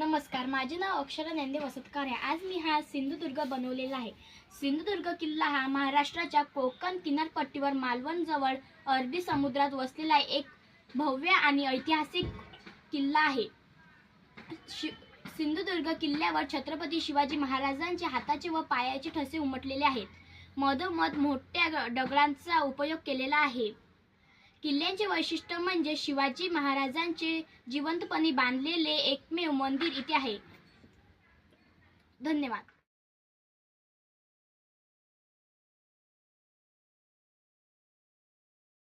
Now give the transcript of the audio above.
नमस्कार माझे नाव अक्षरा ज्ञानदे वसतकर. आहे आज मी हा सिंधुदुर्ग बनवलेला आहे. सिंधुदुर्ग किल्ला हा महाराष्ट्राच्या कोकण किनारपट्टीवर मालवणजवळ अरबी समुद्रात वसलेला एक भव्य आणि ऐतिहासिक किल्ला आहे. शि सिंधुदुर्ग किल्ल्यावर छत्रपती शिवाजी महाराजांचे हाताचे व पायाचे ठसे उमटलेले आहेत. मधोमध मोठ्या दगडांचा उपयोग केलेला आहे. किल्ल्याचे वैशिष्ट्य म्हणजे शिवाजी महाराजांचे जिवंतपणे बांधलेले एकमेव मंदिर इथे आहे. धन्यवाद.